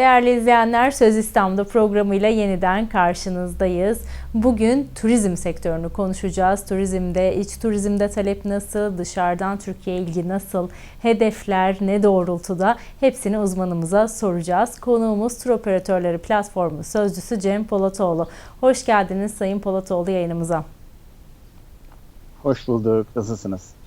Değerli izleyenler Söz İstanbul'da programıyla yeniden karşınızdayız. Bugün turizm sektörünü konuşacağız. Turizmde, iç turizmde talep nasıl, dışarıdan Türkiye ilgi nasıl, hedefler ne doğrultuda hepsini uzmanımıza soracağız. Konuğumuz Tur Operatörleri Platformu Sözcüsü Cem Polatoğlu. Hoş geldiniz Sayın Polatoğlu yayınımıza. Hoş bulduk. Nasılsınız?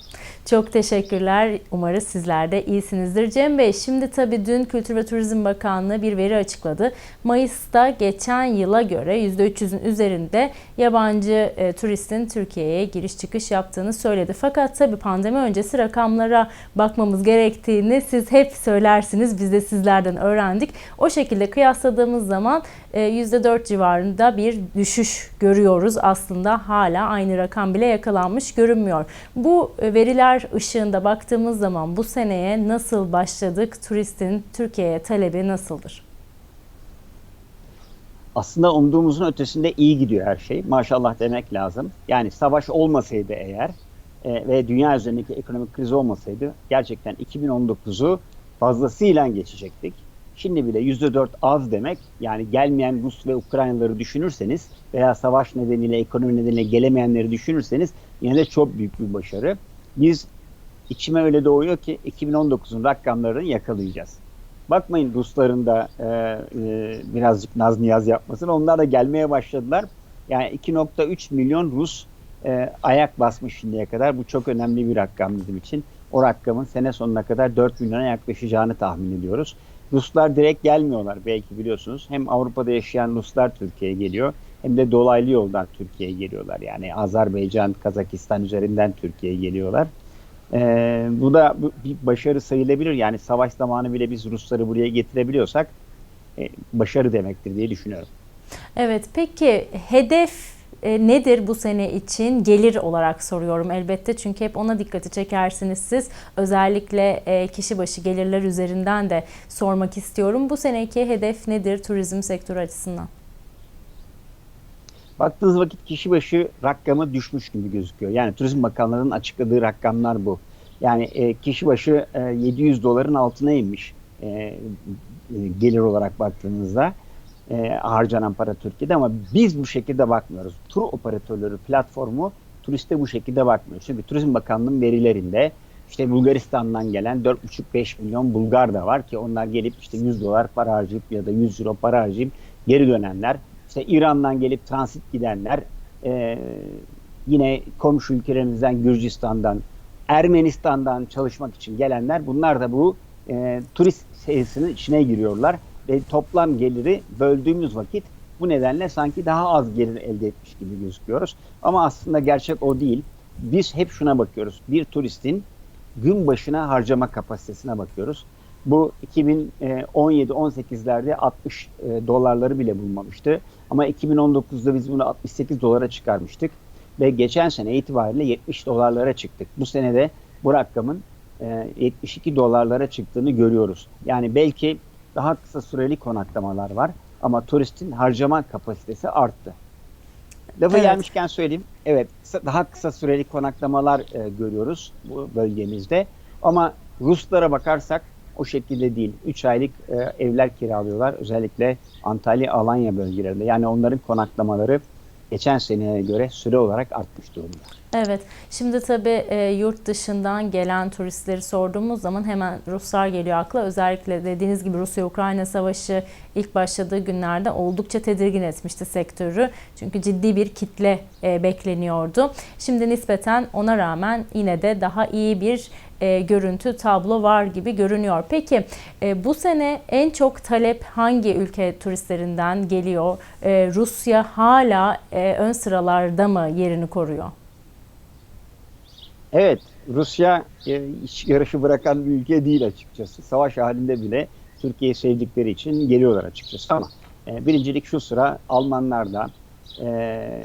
Çok teşekkürler. Umarız sizler de iyisinizdir. Cem Bey, şimdi tabii dün Kültür ve Turizm Bakanlığı bir veri açıkladı. Mayıs'ta geçen yıla göre %300'ün üzerinde yabancı e, turistin Türkiye'ye giriş çıkış yaptığını söyledi. Fakat tabii pandemi öncesi rakamlara bakmamız gerektiğini siz hep söylersiniz. Biz de sizlerden öğrendik. O şekilde kıyasladığımız zaman e, %4 civarında bir düşüş görüyoruz. Aslında hala aynı rakam bile yakalanmış görünmüyor. Bu e, veriler ışığında baktığımız zaman bu seneye nasıl başladık? Turistin Türkiye'ye talebi nasıldır? Aslında umduğumuzun ötesinde iyi gidiyor her şey. Maşallah demek lazım. Yani savaş olmasaydı eğer e, ve dünya üzerindeki ekonomik kriz olmasaydı gerçekten 2019'u fazlasıyla geçecektik. Şimdi bile %4 az demek yani gelmeyen Rus ve Ukraynalıları düşünürseniz veya savaş nedeniyle ekonomi nedeniyle gelemeyenleri düşünürseniz yine de çok büyük bir başarı. Biz içime öyle doğuyor ki 2019'un rakamlarını yakalayacağız. Bakmayın Rusların da e, e, birazcık naz niyaz yapmasın. Onlar da gelmeye başladılar. Yani 2.3 milyon Rus e, ayak basmış şimdiye kadar. Bu çok önemli bir rakam bizim için. O rakamın sene sonuna kadar 4 milyona yaklaşacağını tahmin ediyoruz. Ruslar direkt gelmiyorlar belki biliyorsunuz. Hem Avrupa'da yaşayan Ruslar Türkiye'ye geliyor hem de dolaylı yoldan Türkiye'ye geliyorlar. Yani Azerbaycan, Kazakistan üzerinden Türkiye'ye geliyorlar. Ee, bu da bir başarı sayılabilir. Yani savaş zamanı bile biz Rusları buraya getirebiliyorsak e, başarı demektir diye düşünüyorum. Evet, peki hedef e, nedir bu sene için gelir olarak soruyorum elbette çünkü hep ona dikkati çekersiniz siz özellikle e, kişi başı gelirler üzerinden de sormak istiyorum bu seneki hedef nedir turizm sektörü açısından? Baktığınız vakit kişi başı rakamı düşmüş gibi gözüküyor. Yani Turizm Bakanlığı'nın açıkladığı rakamlar bu. Yani e, kişi başı e, 700 doların altına inmiş e, e, gelir olarak baktığınızda e, harcanan para Türkiye'de ama biz bu şekilde bakmıyoruz. Tur operatörleri platformu turiste bu şekilde bakmıyor. Çünkü Turizm Bakanlığı'nın verilerinde işte Bulgaristan'dan gelen 4,5-5 milyon Bulgar da var ki onlar gelip işte 100 dolar para harcayıp ya da 100 euro para harcayıp geri dönenler işte İran'dan gelip transit gidenler, e, yine komşu ülkelerimizden Gürcistan'dan, Ermenistan'dan çalışmak için gelenler bunlar da bu e, turist sayısının içine giriyorlar ve toplam geliri böldüğümüz vakit bu nedenle sanki daha az gelir elde etmiş gibi gözüküyoruz. Ama aslında gerçek o değil. Biz hep şuna bakıyoruz. Bir turistin gün başına harcama kapasitesine bakıyoruz. Bu 2017-18'lerde 60 e, dolarları bile bulmamıştı. Ama 2019'da biz bunu 68 dolara çıkarmıştık. Ve geçen sene itibariyle 70 dolarlara çıktık. Bu senede bu rakamın 72 e, dolarlara çıktığını görüyoruz. Yani belki daha kısa süreli konaklamalar var ama turistin harcama kapasitesi arttı. Lafı evet. gelmişken söyleyeyim. Evet, daha kısa süreli konaklamalar e, görüyoruz bu bölgemizde. Ama Ruslara bakarsak o şekilde değil. 3 aylık e, evler kiralıyorlar. Özellikle Antalya, Alanya bölgelerinde. Yani onların konaklamaları geçen seneye göre süre olarak artmış durumda. Evet. Şimdi tabii e, yurt dışından gelen turistleri sorduğumuz zaman hemen Ruslar geliyor akla. Özellikle dediğiniz gibi Rusya-Ukrayna savaşı ilk başladığı günlerde oldukça tedirgin etmişti sektörü. Çünkü ciddi bir kitle e, bekleniyordu. Şimdi nispeten ona rağmen yine de daha iyi bir e, görüntü tablo var gibi görünüyor. Peki e, bu sene en çok talep hangi ülke turistlerinden geliyor? E, Rusya hala e, ön sıralarda mı yerini koruyor? Evet, Rusya e, iç yarışı bırakan bir ülke değil açıkçası. Savaş halinde bile Türkiye'yi sevdikleri için geliyorlar açıkçası ama e, birincilik şu sıra Almanlarda, e,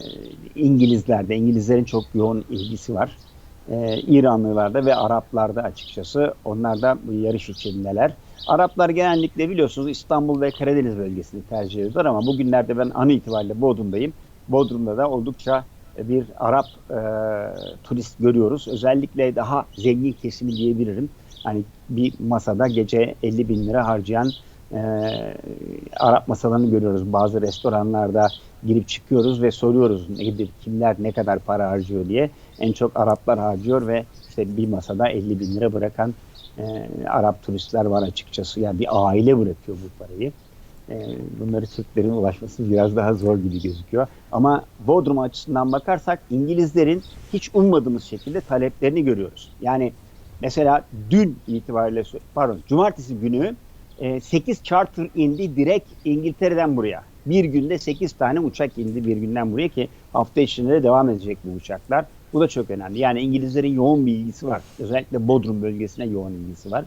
İngilizlerde, İngilizlerin çok yoğun ilgisi var. E, İranlılarda ve Araplarda açıkçası onlar da bu yarış içindeler. Araplar genellikle biliyorsunuz İstanbul ve Karadeniz bölgesini tercih ediyorlar ama bugünlerde ben an itibariyle Bodrum'dayım. Bodrum'da da oldukça bir Arap e, turist görüyoruz. Özellikle daha zengin kesimi diyebilirim. Hani bir masada gece 50 bin lira harcayan e, Arap masalarını görüyoruz. Bazı restoranlarda girip çıkıyoruz ve soruyoruz nedir, kimler ne kadar para harcıyor diye. En çok Araplar harcıyor ve işte bir masada 50 bin lira bırakan e, Arap turistler var açıkçası. Yani bir aile bırakıyor bu parayı. E, bunları Türklerin ulaşması biraz daha zor gibi gözüküyor. Ama Bodrum açısından bakarsak İngilizlerin hiç ummadığımız şekilde taleplerini görüyoruz. Yani mesela dün itibariyle pardon cumartesi günü 8 charter indi direkt İngiltere'den buraya. Bir günde 8 tane uçak indi bir günden buraya ki hafta içinde de devam edecek bu uçaklar. Bu da çok önemli. Yani İngilizlerin yoğun bir ilgisi var. Özellikle Bodrum bölgesine yoğun ilgisi var.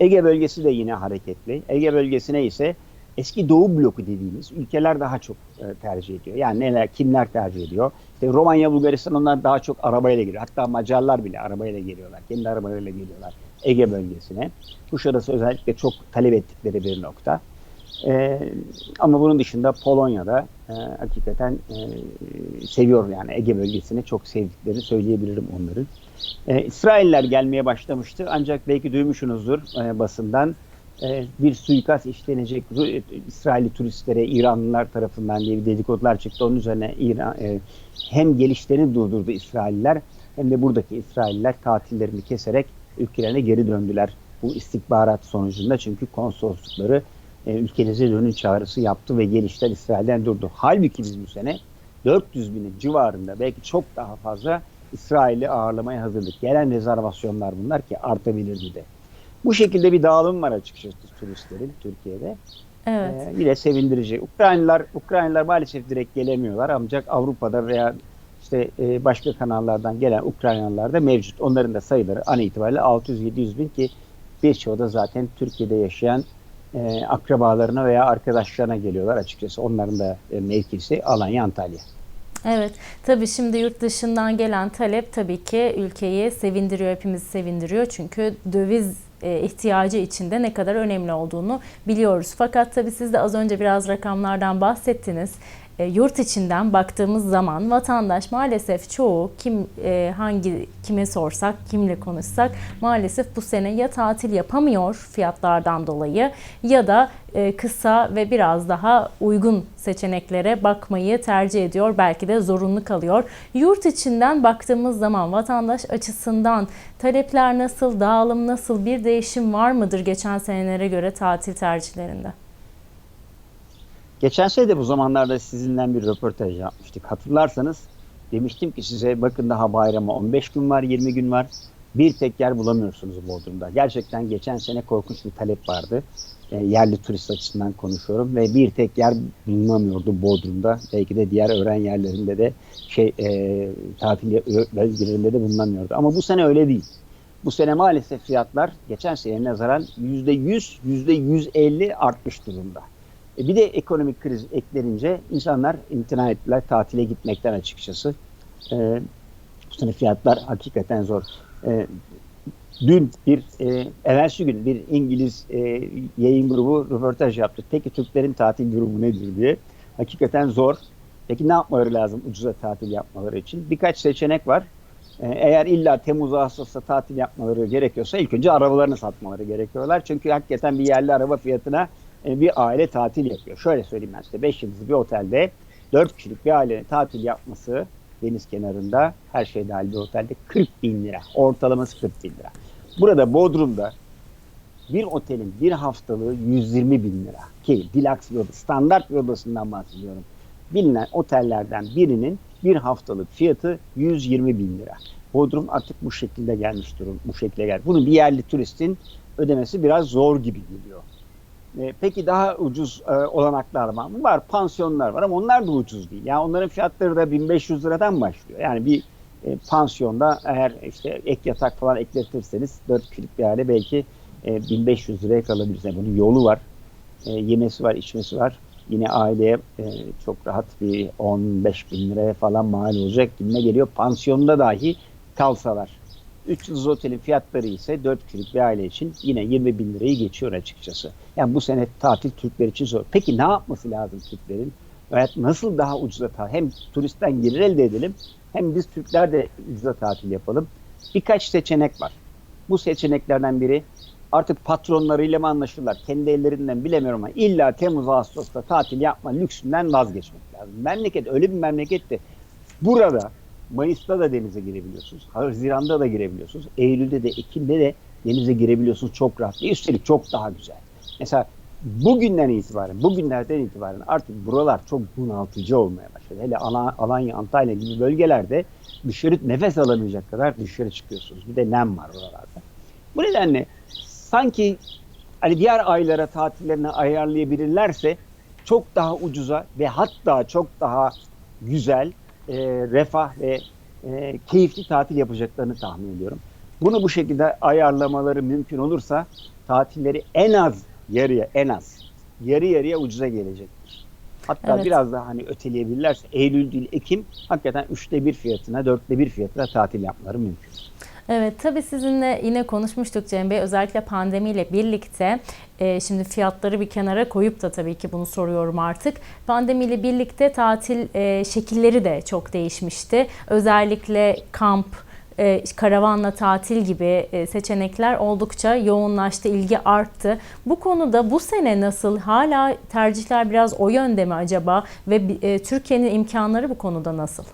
Ege bölgesi de yine hareketli. Ege bölgesine ise eski Doğu bloku dediğimiz ülkeler daha çok e, tercih ediyor. Yani neler, kimler tercih ediyor? İşte Romanya, Bulgaristan onlar daha çok arabayla geliyor. Hatta Macarlar bile arabayla geliyorlar. Kendi arabalarıyla geliyorlar Ege bölgesine. Kuşadası özellikle çok talep ettikleri bir nokta. E, ama bunun dışında Polonya'da e, hakikaten e, seviyor yani Ege bölgesini çok sevdiklerini söyleyebilirim onların. E, İsrailler gelmeye başlamıştı ancak belki duymuşsunuzdur e, basından e, bir suikast işlenecek e, İsrailli turistlere İranlılar tarafından diye bir dedikodular çıktı. Onun üzerine İran e, hem gelişlerini durdurdu İsrailler hem de buradaki İsrailler tatillerini keserek ülkelerine geri döndüler. Bu istihbarat sonucunda çünkü konsoloslukları e, ülkenize dönün çağrısı yaptı ve gelişler İsrail'den durdu. Halbuki biz bu sene 400 binin civarında belki çok daha fazla İsrail'i ağırlamaya hazırlık. Gelen rezervasyonlar bunlar ki artabilirdi de. Bu şekilde bir dağılım var açıkçası turistlerin Türkiye'de. Evet. Ee, yine sevindirici. Ukraynalılar Ukraynalılar maalesef direkt gelemiyorlar ancak Avrupa'da veya işte e, başka kanallardan gelen Ukraynalılar da mevcut. Onların da sayıları an itibariyle 600-700 bin ki birçoğu da zaten Türkiye'de yaşayan e, akrabalarına veya arkadaşlarına geliyorlar açıkçası. Onların da e, mevkisi Alanya, Antalya. Evet, tabii şimdi yurt dışından gelen talep tabii ki ülkeyi sevindiriyor, hepimizi sevindiriyor. Çünkü döviz e, ihtiyacı içinde ne kadar önemli olduğunu biliyoruz. Fakat tabii siz de az önce biraz rakamlardan bahsettiniz. E, yurt içinden baktığımız zaman vatandaş maalesef çoğu kim e, hangi kime sorsak, kimle konuşsak maalesef bu sene ya tatil yapamıyor fiyatlardan dolayı ya da e, kısa ve biraz daha uygun seçeneklere bakmayı tercih ediyor. Belki de zorunlu kalıyor. Yurt içinden baktığımız zaman vatandaş açısından talepler nasıl, dağılım nasıl, bir değişim var mıdır geçen senelere göre tatil tercihlerinde? Geçen sene de bu zamanlarda sizinle bir röportaj yapmıştık. Hatırlarsanız demiştim ki size bakın daha bayrama 15 gün var, 20 gün var. Bir tek yer bulamıyorsunuz Bodrum'da. Gerçekten geçen sene korkunç bir talep vardı. E, yerli turist açısından konuşuyorum ve bir tek yer bulunamıyordu Bodrum'da. Belki de diğer öğren yerlerinde de şey e, tatil bölgelerinde de bulunamıyordu. Ama bu sene öyle değil. Bu sene maalesef fiyatlar geçen seneye nazaran %100, %150 artmış durumda. E bir de ekonomik kriz eklenince insanlar imtina ettiler tatile gitmekten açıkçası. E, sene fiyatlar hakikaten zor. E, dün bir, e, evvelsi gün bir İngiliz e, yayın grubu röportaj yaptı. Peki Türklerin tatil durumu nedir diye. Hakikaten zor. Peki ne yapmaları lazım ucuza tatil yapmaları için? Birkaç seçenek var. E, eğer illa Temmuz Ağustos'ta tatil yapmaları gerekiyorsa ilk önce arabalarını satmaları gerekiyorlar. Çünkü hakikaten bir yerli araba fiyatına bir aile tatil yapıyor. Şöyle söyleyeyim ben size 5 yıldızlı bir otelde 4 kişilik bir ailenin tatil yapması deniz kenarında her şey dahil bir otelde 40 bin lira. Ortalaması 40 bin lira. Burada Bodrum'da bir otelin bir haftalığı 120 bin lira. Ki deluxe bir oda, standart bir odasından bahsediyorum. Bilinen otellerden birinin bir haftalık fiyatı 120 bin lira. Bodrum artık bu şekilde gelmiş durum. Bu şekilde geldi. Bunu bir yerli turistin ödemesi biraz zor gibi geliyor. E, peki daha ucuz e, olanaklar var mı? Var. Pansiyonlar var ama onlar da ucuz değil. Yani onların fiyatları da 1500 liradan başlıyor. Yani bir e, pansiyonda eğer işte ek yatak falan ekletirseniz 4 kişilik bir aile belki e, 1500 liraya kalabilirsiniz. Yani bunun yolu var. Yemesi var, içmesi var. Yine aileye çok rahat bir 15 bin liraya falan mal olacak gibime geliyor. Pansiyonda dahi kalsalar. 3 yıldız otelin fiyatları ise 4 kişilik bir aile için yine 20 bin lirayı geçiyor açıkçası. Yani bu sene tatil Türkler için zor. Peki ne yapması lazım Türklerin? Evet nasıl daha ucuza tatil? Hem turistten gelir elde edelim hem biz Türkler de ucuza tatil yapalım. Birkaç seçenek var. Bu seçeneklerden biri artık patronlarıyla mı anlaşırlar? Kendi ellerinden bilemiyorum ama illa Temmuz Ağustos'ta tatil yapma lüksünden vazgeçmek lazım. Memleket öyle bir memleketti. Burada Mayıs'ta da denize girebiliyorsunuz. Haziran'da da girebiliyorsunuz. Eylül'de de Ekim'de de denize girebiliyorsunuz çok rahat. Ve üstelik çok daha güzel. Mesela bugünden itibaren, bugünlerden itibaren artık buralar çok bunaltıcı olmaya başladı. Hele Ala- Alanya, Antalya gibi bölgelerde dışarı nefes alamayacak kadar dışarı çıkıyorsunuz. Bir de nem var oralarda. Bu nedenle sanki hani diğer aylara tatillerini ayarlayabilirlerse çok daha ucuza ve hatta çok daha güzel, e, refah ve e, keyifli tatil yapacaklarını tahmin ediyorum. Bunu bu şekilde ayarlamaları mümkün olursa tatilleri en az yarıya en az yarı yarıya ucuza gelecektir. Hatta Evet. biraz daha hani öteleyebilirlerse Eylül değil Ekim hakikaten üçte bir fiyatına dörtte bir fiyatına tatil yapmaları mümkün. Evet tabii sizinle yine konuşmuştuk Cem Bey özellikle pandemiyle birlikte e, şimdi fiyatları bir kenara koyup da tabii ki bunu soruyorum artık. Pandemiyle birlikte tatil e, şekilleri de çok değişmişti. Özellikle kamp, e, karavanla tatil gibi e, seçenekler oldukça yoğunlaştı, ilgi arttı. Bu konuda bu sene nasıl? Hala tercihler biraz o yönde mi acaba? Ve e, Türkiye'nin imkanları bu konuda nasıl?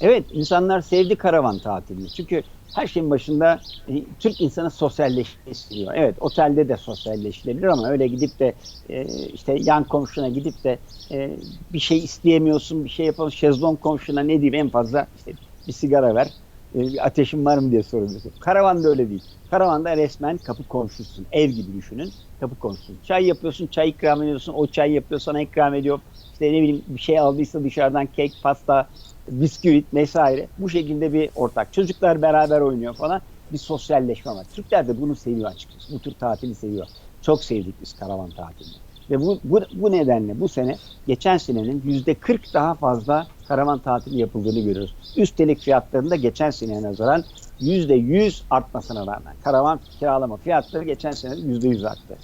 Evet insanlar sevdi karavan tatilini. Çünkü her şeyin başında e, Türk insanı sosyalleşmeyi istiyor. Evet otelde de sosyalleşilebilir ama öyle gidip de e, işte yan komşuna gidip de e, bir şey isteyemiyorsun, bir şey yapamıyorsun. Şezlong komşuna ne diyeyim en fazla işte bir sigara ver, e, ateşin var mı diye soruyorsun. Karavanda öyle değil. Karavanda resmen kapı komşusun. Ev gibi düşünün. Kapı komşusun. Çay yapıyorsun, çay ikram ediyorsun. O çay yapıyor, sana ikram ediyor. İşte ne bileyim bir şey aldıysa dışarıdan kek, pasta, bisküvit vesaire. Bu şekilde bir ortak. Çocuklar beraber oynuyor falan. Bir sosyalleşme var. Türkler de bunu seviyor açıkçası. Bu tür tatili seviyor. Çok sevdik biz karavan tatilini. Ve bu, bu, bu nedenle bu sene geçen senenin yüzde 40 daha fazla karavan tatili yapıldığını görüyoruz. Üstelik fiyatlarında geçen seneye nazaran yüzde 100 artmasına rağmen karavan kiralama fiyatları geçen sene yüzde 100 arttı.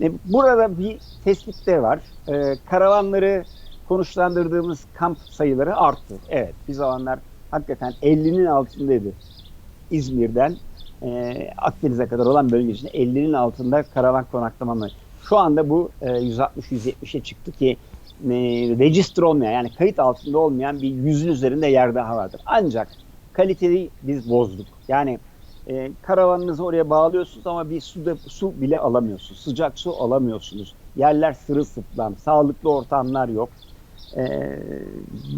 E, burada bir tespit de var. E, karavanları konuşlandırdığımız kamp sayıları arttı. Evet bir zamanlar hakikaten 50'nin altındaydı. İzmir'den e, Akdeniz'e kadar olan bölge içinde 50'nin altında karavan konaklama Şu anda bu e, 160-170'e çıktı ki e, register olmayan yani kayıt altında olmayan bir yüzün üzerinde yer daha vardır. Ancak kaliteyi biz bozduk. Yani e, karavanınızı oraya bağlıyorsunuz ama bir suda su bile alamıyorsunuz. Sıcak su alamıyorsunuz. Yerler sırılsıklam, sağlıklı ortamlar yok. E,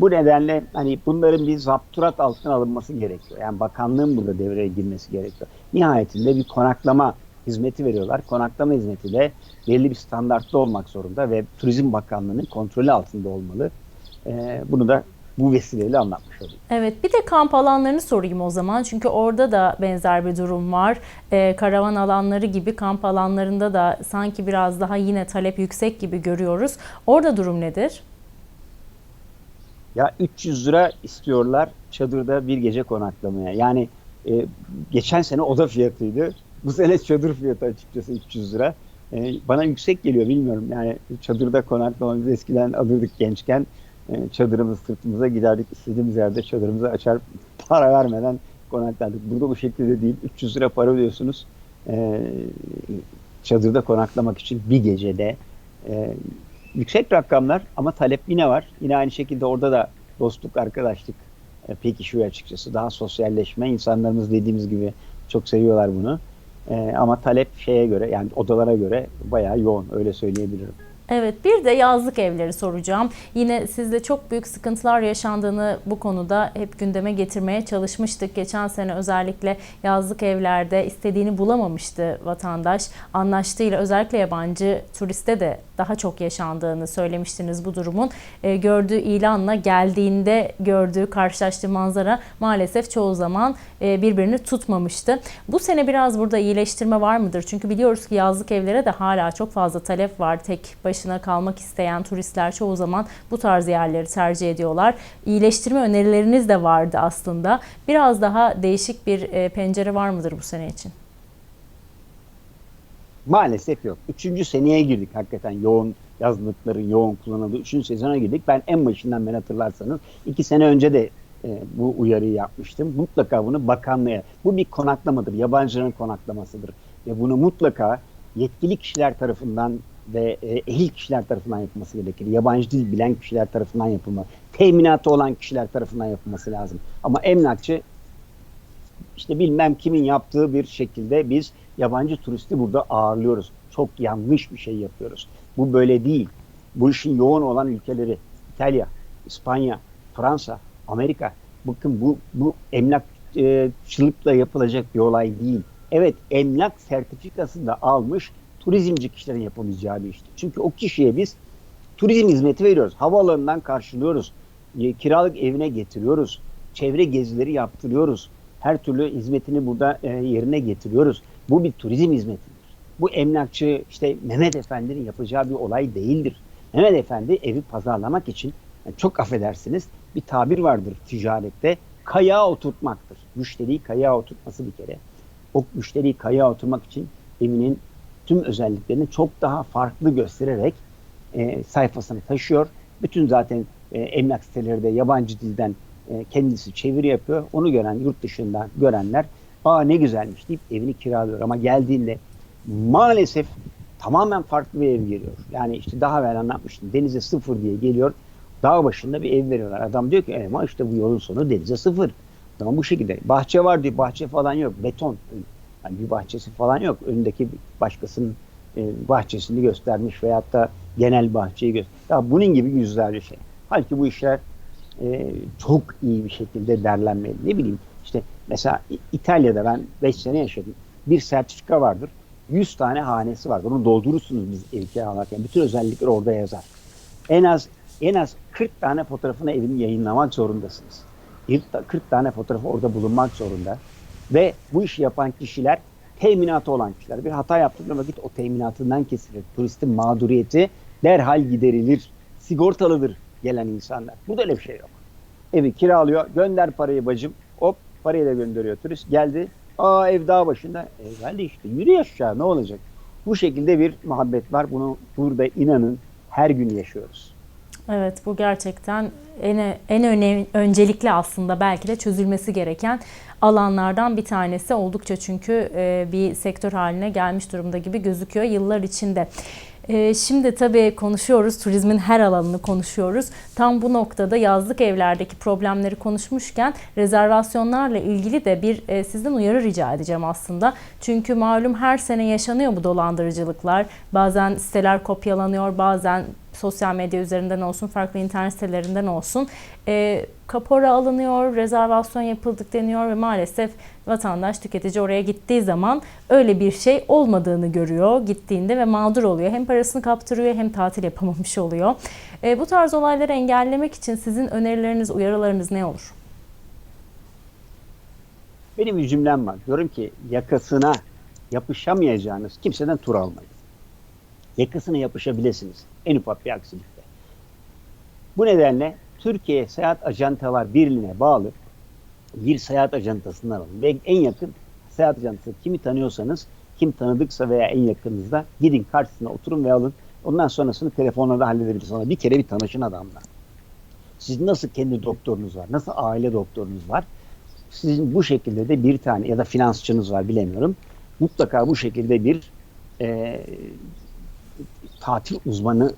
bu nedenle hani bunların bir zapturat altına alınması gerekiyor. Yani bakanlığın burada devreye girmesi gerekiyor. Nihayetinde bir konaklama hizmeti veriyorlar. Konaklama hizmeti de belli bir standartta olmak zorunda ve Turizm Bakanlığı'nın kontrolü altında olmalı. E, bunu da bu vesileyle anlatmış olayım. Evet bir de kamp alanlarını sorayım o zaman. Çünkü orada da benzer bir durum var. Ee, karavan alanları gibi kamp alanlarında da sanki biraz daha yine talep yüksek gibi görüyoruz. Orada durum nedir? Ya 300 lira istiyorlar çadırda bir gece konaklamaya. Yani e, geçen sene oda fiyatıydı. Bu sene çadır fiyatı açıkçası 300 lira. E, bana yüksek geliyor bilmiyorum. Yani çadırda konaklamamızı eskiden alırdık gençken. E, çadırımızı sırtımıza giderdik. istediğimiz yerde çadırımızı açar para vermeden konaklardık. Burada bu şekilde değil. 300 lira para ödüyorsunuz. E, çadırda konaklamak için bir gecede. E, yüksek rakamlar ama talep yine var. Yine aynı şekilde orada da dostluk, arkadaşlık e, pekişiyor açıkçası. Daha sosyalleşme. insanlarımız dediğimiz gibi çok seviyorlar bunu. E, ama talep şeye göre yani odalara göre bayağı yoğun öyle söyleyebilirim. Evet bir de yazlık evleri soracağım. Yine sizde çok büyük sıkıntılar yaşandığını bu konuda hep gündeme getirmeye çalışmıştık. Geçen sene özellikle yazlık evlerde istediğini bulamamıştı vatandaş. Anlaştığıyla özellikle yabancı turiste de daha çok yaşandığını söylemiştiniz bu durumun. E, gördüğü ilanla geldiğinde gördüğü karşılaştığı manzara maalesef çoğu zaman e, birbirini tutmamıştı. Bu sene biraz burada iyileştirme var mıdır? Çünkü biliyoruz ki yazlık evlere de hala çok fazla talep var. Tek başına kalmak isteyen turistler çoğu zaman bu tarz yerleri tercih ediyorlar. İyileştirme önerileriniz de vardı aslında. Biraz daha değişik bir e, pencere var mıdır bu sene için? Maalesef yok. Üçüncü seneye girdik hakikaten yoğun yazlıkların yoğun kullanıldığı üçüncü sezona girdik. Ben en başından beri hatırlarsanız iki sene önce de e, bu uyarıyı yapmıştım. Mutlaka bunu bakanlığa, bu bir konaklamadır, yabancıların konaklamasıdır. Ve bunu mutlaka yetkili kişiler tarafından ve e, ehil kişiler tarafından yapılması gerekir. Yabancı dil bilen kişiler tarafından yapılma, teminatı olan kişiler tarafından yapılması lazım. Ama emlakçı işte bilmem kimin yaptığı bir şekilde biz yabancı turisti burada ağırlıyoruz. Çok yanlış bir şey yapıyoruz. Bu böyle değil. Bu işin yoğun olan ülkeleri İtalya, İspanya, Fransa, Amerika. Bakın bu bu emlakçılıkla yapılacak bir olay değil. Evet emlak sertifikası da almış turizmci kişilerin yapamayacağı bir iştir. Çünkü o kişiye biz turizm hizmeti veriyoruz. Havaalanından karşılıyoruz. E, Kiralık evine getiriyoruz. Çevre gezileri yaptırıyoruz. Her türlü hizmetini burada e, yerine getiriyoruz. Bu bir turizm hizmetidir. Bu emlakçı işte Mehmet Efendi'nin yapacağı bir olay değildir. Mehmet Efendi evi pazarlamak için yani çok affedersiniz bir tabir vardır ticarette. Kayağa oturtmaktır. Müşteriyi kayağa oturtması bir kere. O müşteriyi kayağa oturmak için evinin tüm özelliklerini çok daha farklı göstererek e, sayfasını taşıyor. Bütün zaten e, emlak siteleri de yabancı dilden e, kendisi çeviri yapıyor. Onu gören yurt dışından görenler aa ne güzelmiş deyip evini kiralıyor. Ama geldiğinde maalesef tamamen farklı bir ev geliyor. Yani işte daha evvel anlatmıştım. Denize sıfır diye geliyor. Dağ başında bir ev veriyorlar. Adam diyor ki ama işte bu yolun sonu denize sıfır. Ama bu şekilde. Bahçe var diyor. Bahçe falan yok. Beton. Yani bir bahçesi falan yok. Önündeki başkasının e, bahçesini göstermiş veyahut da genel bahçeyi göstermiş. Daha bunun gibi yüzlerce şey. Halbuki bu işler e, çok iyi bir şekilde derlenmeli. Ne bileyim işte mesela İtalya'da ben 5 sene yaşadım. Bir sertifika vardır. 100 tane hanesi vardır. Onu doldurursunuz biz ev kiralarken. Bütün özellikler orada yazar. En az en az 40 tane fotoğrafını evini yayınlamak zorundasınız. 40 tane fotoğrafı orada bulunmak zorunda. Ve bu işi yapan kişiler teminatı olan kişiler. Bir hata yaptıkları vakit o teminatından kesilir. Turistin mağduriyeti derhal giderilir. Sigortalıdır gelen insanlar. Burada öyle bir şey yok. Evi kiralıyor. Gönder parayı bacım. Da gönderiyor turist. Geldi. Aa ev dağ başında. E geldi işte. Yürü aşağı ne olacak? Bu şekilde bir muhabbet var. Bunu burada inanın her gün yaşıyoruz. Evet bu gerçekten en, en önemli, öncelikli aslında belki de çözülmesi gereken alanlardan bir tanesi. Oldukça çünkü e, bir sektör haline gelmiş durumda gibi gözüküyor yıllar içinde. E, şimdi tabii konuşuyoruz, turizmin her alanını konuşuyoruz. Tam bu noktada yazlık evlerdeki problemleri konuşmuşken rezervasyonlarla ilgili de bir e, sizden uyarı rica edeceğim aslında. Çünkü malum her sene yaşanıyor bu dolandırıcılıklar. Bazen siteler kopyalanıyor, bazen sosyal medya üzerinden olsun, farklı internet sitelerinden olsun e, kapora alınıyor, rezervasyon yapıldık deniyor ve maalesef vatandaş, tüketici oraya gittiği zaman öyle bir şey olmadığını görüyor gittiğinde ve mağdur oluyor. Hem parasını kaptırıyor hem tatil yapamamış oluyor. E, bu tarz olayları engellemek için sizin önerileriniz, uyarılarınız ne olur? Benim bir cümlem var. Diyorum ki yakasına yapışamayacağınız kimseden tur almayın. Yakasına yapışabilirsiniz. En ufak bir aksilikte. Bu nedenle Türkiye Seyahat Ajantalar Birliği'ne bağlı bir seyahat ajantasından alın. Ve en yakın seyahat ajantası kimi tanıyorsanız, kim tanıdıksa veya en yakınınızda gidin karşısına oturun ve alın. Ondan sonrasını telefonla da halledebilirsiniz. Bir kere bir tanışın adamla. Sizin nasıl kendi doktorunuz var, nasıl aile doktorunuz var. Sizin bu şekilde de bir tane ya da finansçınız var bilemiyorum. Mutlaka bu şekilde bir e, tatil uzmanı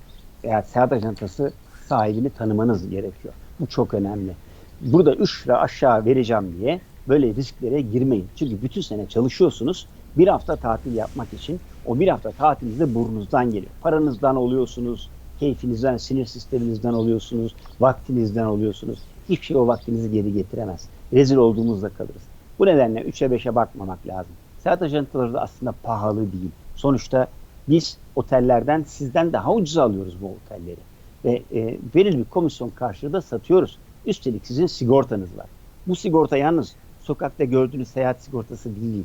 veya seyahat ajantası sahibini tanımanız gerekiyor. Bu çok önemli. Burada 3 lira aşağı vereceğim diye böyle risklere girmeyin. Çünkü bütün sene çalışıyorsunuz. Bir hafta tatil yapmak için o bir hafta tatiliniz de burnunuzdan geliyor. Paranızdan oluyorsunuz, keyfinizden, sinir sisteminizden oluyorsunuz, vaktinizden oluyorsunuz. Hiçbir şey o vaktinizi geri getiremez. Rezil olduğumuzda kalırız. Bu nedenle 3'e 5'e bakmamak lazım. Seyahat ajantaları da aslında pahalı değil. Sonuçta biz otellerden sizden daha ucuz alıyoruz bu otelleri. Ve e, belirli bir komisyon karşılığı satıyoruz. Üstelik sizin sigortanız var. Bu sigorta yalnız sokakta gördüğünüz seyahat sigortası değil.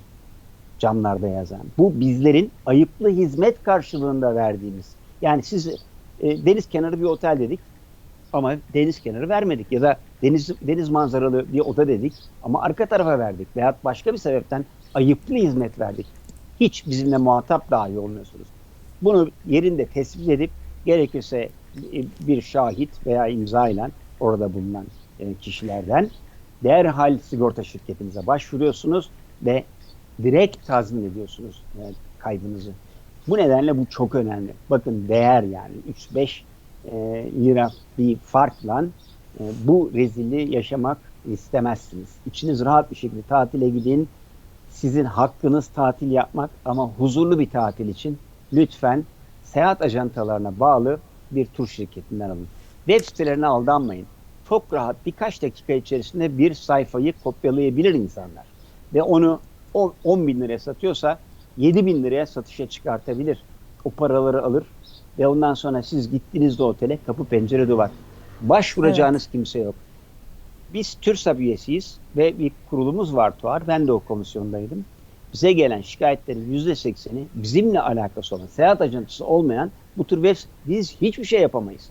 Camlarda yazan. Bu bizlerin ayıplı hizmet karşılığında verdiğimiz. Yani siz e, deniz kenarı bir otel dedik ama deniz kenarı vermedik. Ya da deniz deniz manzaralı bir oda dedik ama arka tarafa verdik. Veyahut başka bir sebepten ayıplı hizmet verdik. Hiç bizimle muhatap dahi olmuyorsunuz. Bunu yerinde tespit edip gerekirse bir şahit veya imza ile orada bulunan kişilerden derhal sigorta şirketinize başvuruyorsunuz ve direkt tazmin ediyorsunuz e, kaybınızı. Bu nedenle bu çok önemli. Bakın değer yani 3-5 e, lira bir farkla e, bu rezilliği yaşamak istemezsiniz. İçiniz rahat bir şekilde tatile gidin. Sizin hakkınız tatil yapmak ama huzurlu bir tatil için lütfen seyahat ajantalarına bağlı bir tur şirketinden alın. Web sitelerine aldanmayın. Çok rahat birkaç dakika içerisinde bir sayfayı kopyalayabilir insanlar. Ve onu o 10 bin liraya satıyorsa 7 bin liraya satışa çıkartabilir. O paraları alır ve ondan sonra siz gittiğinizde otele kapı pencere duvar. Başvuracağınız evet. kimse yok. Biz TÜRSAP üyesiyiz ve bir kurulumuz var TUAR. Ben de o komisyondaydım. Bize gelen şikayetlerin %80'i bizimle alakası olan, seyahat ajantısı olmayan bu tür web biz hiçbir şey yapamayız.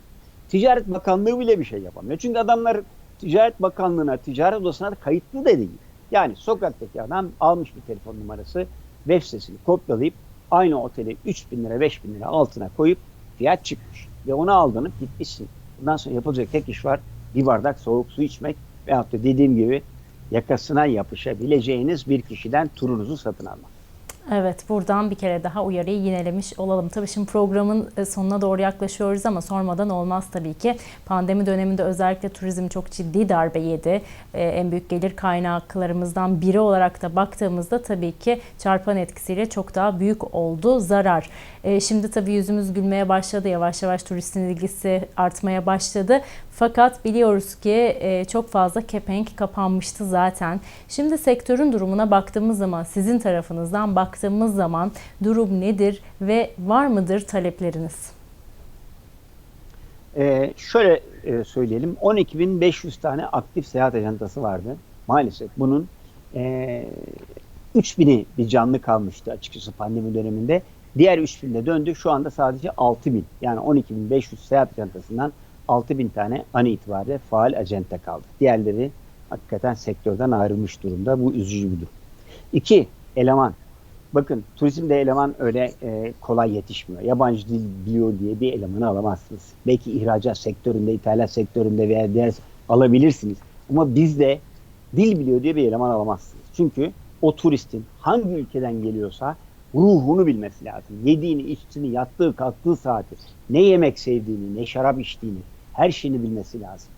Ticaret Bakanlığı bile bir şey yapamıyor. Çünkü adamlar Ticaret Bakanlığı'na, ticaret odasına da kayıtlı da değil. Yani sokaktaki adam almış bir telefon numarası, web sitesini kopyalayıp aynı otele 3 bin lira 5 bin lira altına koyup fiyat çıkmış. Ve onu aldığını gitmişsin. Bundan sonra yapılacak tek iş var. Bir bardak soğuk su içmek veyahut da dediğim gibi yakasına yapışabileceğiniz bir kişiden turunuzu satın almak. Evet buradan bir kere daha uyarıyı yinelemiş olalım. Tabii şimdi programın e, sonuna doğru yaklaşıyoruz ama sormadan olmaz tabii ki. Pandemi döneminde özellikle turizm çok ciddi darbe yedi. Ee, en büyük gelir kaynaklarımızdan biri olarak da baktığımızda tabii ki çarpan etkisiyle çok daha büyük oldu zarar. Ee, şimdi tabii yüzümüz gülmeye başladı. Yavaş yavaş turistin ilgisi artmaya başladı. Fakat biliyoruz ki e, çok fazla kepenk kapanmıştı zaten. Şimdi sektörün durumuna baktığımız zaman, sizin tarafınızdan baktığımız zaman durum nedir ve var mıdır talepleriniz? Ee, şöyle e, söyleyelim, 12.500 tane aktif seyahat ajantası vardı. Maalesef bunun e, 3000'i bir canlı kalmıştı açıkçası pandemi döneminde. Diğer 3000'de döndü. Şu anda sadece 6000 yani 12.500 seyahat ajantasından 6000 tane an itibariyle faal acente kaldı. Diğerleri hakikaten sektörden ayrılmış durumda. Bu üzücü bir durum. İki, eleman. Bakın turizmde eleman öyle e, kolay yetişmiyor. Yabancı dil biliyor diye bir elemanı alamazsınız. Belki ihracat sektöründe, ithalat sektöründe veya diğer alabilirsiniz. Ama bizde dil biliyor diye bir eleman alamazsınız. Çünkü o turistin hangi ülkeden geliyorsa ruhunu bilmesi lazım. Yediğini, içtiğini, yattığı, kalktığı saati, ne yemek sevdiğini, ne şarap içtiğini, her şeyini bilmesi lazım.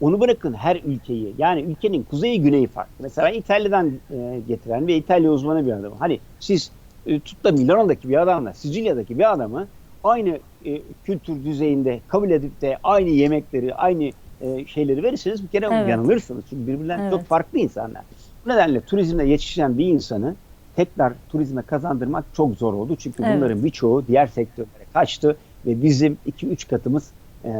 Onu bırakın her ülkeyi. Yani ülkenin kuzeyi güneyi farklı. Mesela İtalya'dan e, getiren ve İtalya uzmanı bir adam. Hani siz e, tut da Milano'daki bir adamla Sicilya'daki bir adamı aynı e, kültür düzeyinde kabul edip de aynı yemekleri, aynı e, şeyleri verirseniz bir kere evet. yanılırsınız. Çünkü birbirlerinden evet. çok farklı insanlar. Bu nedenle turizmde yetişen bir insanı tekrar turizme kazandırmak çok zor oldu. Çünkü evet. bunların birçoğu diğer sektörlere kaçtı ve bizim 2-3 katımız e,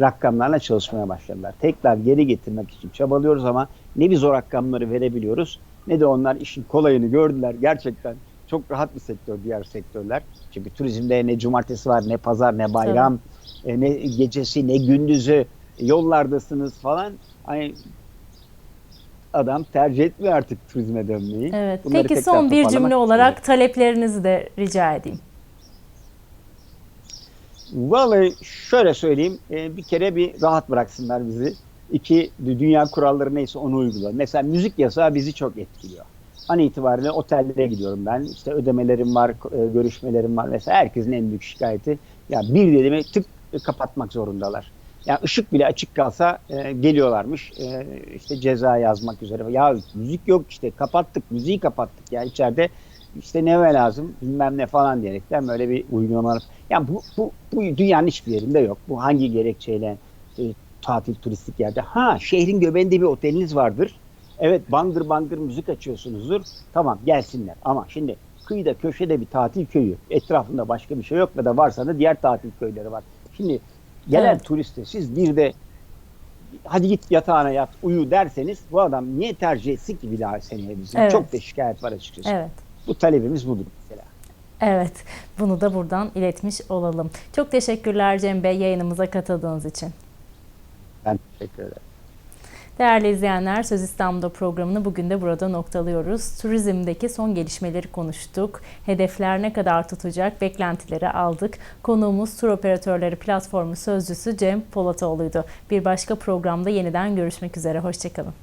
rakamlarla çalışmaya başladılar. Tekrar geri getirmek için çabalıyoruz ama ne biz o rakamları verebiliyoruz ne de onlar işin kolayını gördüler. Gerçekten çok rahat bir sektör diğer sektörler. Çünkü turizmde ne cumartesi var ne pazar ne bayram e, ne gecesi ne gündüzü yollardasınız falan. Hani adam tercih etmiyor artık turizme dönmeyi. Evet. Bunları Peki son bir cümle olarak taleplerinizi de rica edeyim. Vallahi şöyle söyleyeyim. Bir kere bir rahat bıraksınlar bizi. İki, dünya kuralları neyse onu uygula. Mesela müzik yasağı bizi çok etkiliyor. An itibariyle otellere gidiyorum ben. İşte ödemelerim var, görüşmelerim var. Mesela herkesin en büyük şikayeti ya bir dediğimi tık kapatmak zorundalar. Yani ışık bile açık kalsa e, geliyorlarmış e, işte ceza yazmak üzere. Ya müzik yok işte kapattık müziği kapattık ya içeride işte ne lazım bilmem ne falan diyerekten böyle bir uygulamalar. Yani bu, bu, bu dünyanın hiçbir yerinde yok. Bu hangi gerekçeyle e, tatil turistik yerde. Ha şehrin göbeğinde bir oteliniz vardır. Evet bangır bangır müzik açıyorsunuzdur. Tamam gelsinler ama şimdi kıyıda köşede bir tatil köyü etrafında başka bir şey yok ya da varsa da diğer tatil köyleri var. Şimdi gelen evet. turiste siz bir de hadi git yatağına yat uyu derseniz bu adam niye tercih etsin ki bir daha bizim? Evet. Çok da şikayet var açıkçası. Evet. Bu talebimiz budur mesela. Evet, bunu da buradan iletmiş olalım. Çok teşekkürler Cem Bey yayınımıza katıldığınız için. Ben teşekkür ederim. Değerli izleyenler, Söz İstanbul'da programını bugün de burada noktalıyoruz. Turizmdeki son gelişmeleri konuştuk. Hedefler ne kadar tutacak, beklentileri aldık. Konuğumuz Tur Operatörleri Platformu Sözcüsü Cem Polatoğlu'ydu. Bir başka programda yeniden görüşmek üzere. Hoşçakalın.